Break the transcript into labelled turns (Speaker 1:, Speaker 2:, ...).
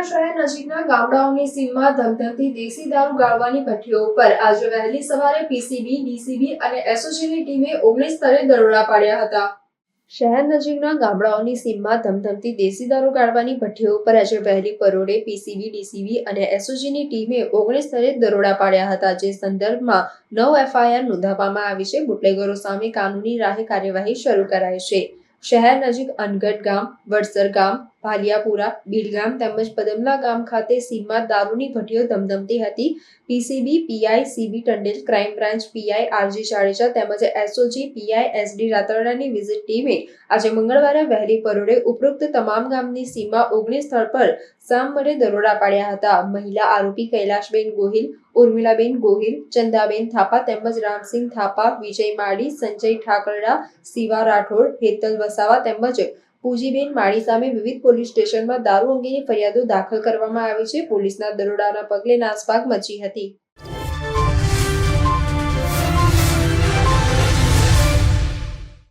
Speaker 1: નજીકના ગામડાઓની સીમમાં ધમધમતી દેશી દારૂ ગાળવાની ભઠ્ઠીઓ પર આજે વહેલી સવારે પીસીબી, ડીસીબી અને એસઓજીની ટીમે ઓગણીસ સ્તરે દરોડા પાડ્યા હતા. શહેર નજીકના ગામડાઓની સીમમાં ધમધમતી દેશી દારૂ ગાળવાની ભઠ્ઠીઓ પર આજે વહેલી પરોડે પીસીબી, ડીસીબી અને એસઓજીની ટીમે ઓગણીસ સ્તરે દરોડા પાડ્યા હતા, જે સંદર્ભમાં નવ એફઆઈઆર નોંધાવવામાં આવી છે. બુટલેગરો સામે કાનૂની રાહે કાર્યવાહી શરૂ કરાઈ છે. શહેર નજીક અનગઢ ગામ, વડસર ગામ ભાલિયાપુરા બીલગામ તેમજ પદમલા ગામ ખાતે સીમમાં દારૂની ભઠ્ઠીઓ ધમધમતી હતી. PCB, PI, CB, Tandel crime branch, PI, RG Jadeja તેમજ એસઓજી, પીઆઈ, એસડી રાતરડાની વિઝિટ ટીમે આજે મંગળવારે વહેલી પરોડે ઉપરોક્ત તમામ ગામની સીમા ઓગણીસ સ્થળ પર સામરે દરોડા પાડ્યા હતા. મહિલા આરોપી કૈલાશબેન ગોહિલ, ઉર્મિલાબેન ગોહિલ, ચંદાબેન થાપા તેમજ રામસિંહ થાપા, વિજય માળી, સંજય ઠાકરડા, શિવા રાઠોડ, હેતલ વસાવા તેમજ પૂજીબેન માળી સામે વિવિધ પોલીસ સ્ટેશનમાં દારૂ અંગેની ફરિયાદો દાખલ કરવામાં આવી છે. પોલીસના દરોડાના પગલે નાસભાગ મચી હતી.